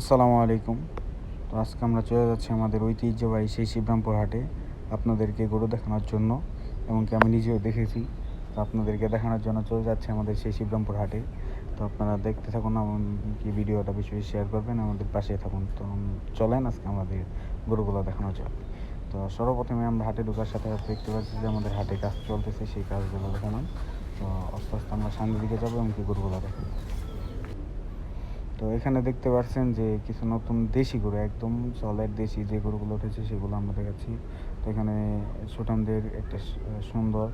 আসসালামু আলাইকুম। তো আজকে আমরা চলে যাচ্ছি আমাদের ঐতিহ্যবাহী সেই শিবরামপুর হাটে আপনাদেরকে গরু দেখানোর জন্য এমনকি আমি নিজেও দেখেছি। তো আপনাদেরকে দেখানোর জন্য চলে যাচ্ছে আমাদের সেই শিবরামপুর হাটে। তো আপনারা দেখতে থাকুন এমনকি ভিডিওটা বেশি বেশি শেয়ার করবেন, আমাদের পাশে থাকুন। তো চলেন আজকে আমাদের গরুগুলো দেখানো যায় তো সর্বপ্রথমে আমরা হাটে ঢোকার সাথে সাথে দেখতে পাচ্ছি যে আমাদের হাটে কাজ চলতেছে, সেই কাজগুলো দেখালাম। তো আস্তে আস্তে আমরা সামনের দিকে যাব এমনকি গরুগুলো দেখাবো। তো এখানে দেখতে পাচ্ছেন যে কিছু নতুন দেশি গরু, একদম সলের দেশি যে গরুগুলো উঠেছে সেগুলো আমরা দেখাচ্ছি। তো এখানে সুঠামদের একটা সুন্দর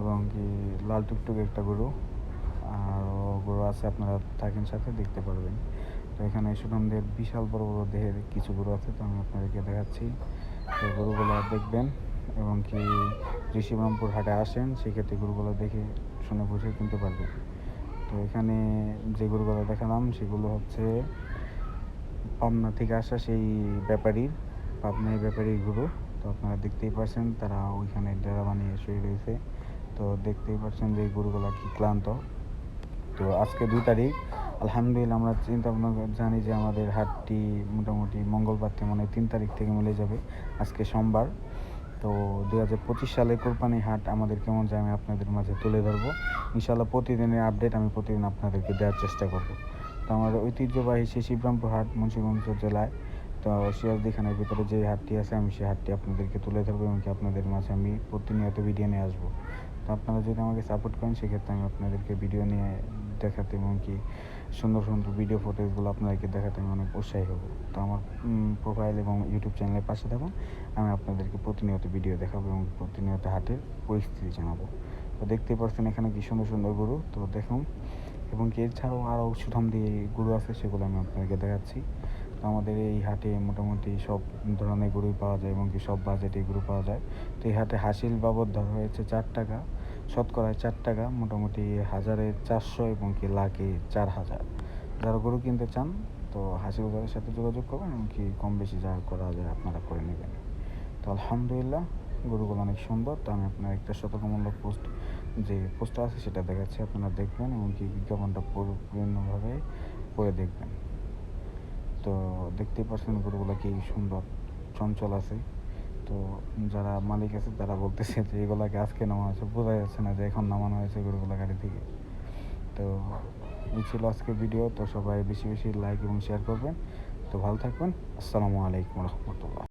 এবং কি লাল টুকটুকে একটা গরু আর গরু আছে আপনারা থাকেন সাথে, দেখতে পারবেন। তো এখানে সুঠামদের বিশাল বড় বড় দেহের কিছু গরু আছে, তো আমি আপনাদেরকে দেখাচ্ছি। তো গরুগুলো দেখবেন এবং কি ঋষিরামপুর হাটে আসেন, সেক্ষেত্রে গরুগুলো দেখে শুনে বুঝে কিনতে পারবেন। তো এখানে যে গরুগুলো দেখালাম, সেগুলো হচ্ছে পাবনা থেকে আসা সেই ব্যাপারীর পাবনার ব্যাপারীর গরু। তো আপনারা দেখতেই পাচ্ছেন তারা ওইখানে ডেরা বানিয়ে শুয়ে রয়েছে। তো দেখতেই পাচ্ছেন যে গরুগুলো কি ক্লান্ত। তো আজকে দুই তারিখ, আলহামদুলিল্লাহ আমরা চিন্তা ভাবনা জানি যে আমাদের হাটটি মোটামুটি মঙ্গলবার থেকে মানে তিন তারিখ থেকে মিলে যাবে। আজকে সোমবার। তো দুই হাজার পঁচিশ সালে কোরবানি হাট আমাদের কেমন যায় আমি আপনাদের মাঝে তুলে ধরবো। ইনশাল্লাহ প্রতিদিনের আপডেট আমি প্রতিদিন আপনাদেরকে দেওয়ার চেষ্টা করব। তো আমাদের ঐতিহ্যবাহী সেই শিবরামপুর হাট মুন্সিগঞ্জ জেলায়, তো সিরাজদি খানের ভিতরে যে হাটটি আছে আমি সেই হাটটি আপনাদেরকে তুলে ধরবো এবং আপনাদের মাঝে আমি প্রতিনিয়ত ভিডিও নিয়ে আসব। তো আপনারা যদি আমাকে সাপোর্ট করেন, সেক্ষেত্রে আমি আপনাদেরকে ভিডিও নিয়ে দেখাতে এবং কি সুন্দর সুন্দর ভিডিও ফুটেজগুলো আপনাদেরকে দেখাতে আমি অনেক উৎসাহী হব। তো আমার প্রোফাইল এবং ইউটিউব চ্যানেলের পাশে থাকুন, আমি আপনাদেরকে প্রতিনিয়ত ভিডিও দেখাবো এবং প্রতিনিয়ত হাটের পরিস্থিতি জানাব। তো দেখতেই পাচ্ছেন এখানে কি সুন্দর সুন্দর গরু, তো দেখুন। এবং কি এছাড়াও আরও সুঠাম দিয়ে গরু আছে সেগুলো আমি আপনাদেরকে দেখাচ্ছি। তো আমাদের এই হাটে মোটামুটি সব ধরনের গরুই পাওয়া যায় এবং কি সব বাজেটে গরু পাওয়া যায়। তো এই হাটে হাসিল বাবদ ধরা হয়েছে চার টাকা। শতকরায় চার টাকা, মোটামুটি হাজারে চারশো এবং কি লাখে চার হাজার। যারা গরু কিনতে চান, তো হাসিল বাজারের সাথে যোগাযোগ করবেন এবং কি কম বেশি যা করা যায় আপনারা করে নেবেন। তো আলহামদুলিল্লাহ, গরুগুলো অনেক সুন্দর। তো আমি আপনার একটা সতর্কমূলক পোস্ট, যে পোস্টটা আছে সেটা দেখাচ্ছি, আপনারা দেখবেন এবং কি বিজ্ঞাপনটা পরিপূর্ণভাবে পড়ে দেখবেন। তো দেখতেই পাচ্ছেন গরুগুলো কি সুন্দর, চঞ্চল আছে। তো যারা মালিক আছে, তারা বলতেছে যে এগুলাকে আজকে নামানো হয়েছে। বোঝা যাচ্ছে না যে এখন নামানো হয়েছে গরুগুলা গাড়ি থেকে। তো এই ছিল আজকের ভিডিও তো সবাই বেশি বেশি লাইক এবং শেয়ার করবেন। তো ভালো থাকবেন। আসসালামু আলাইকুম রহমতুল্লাহ।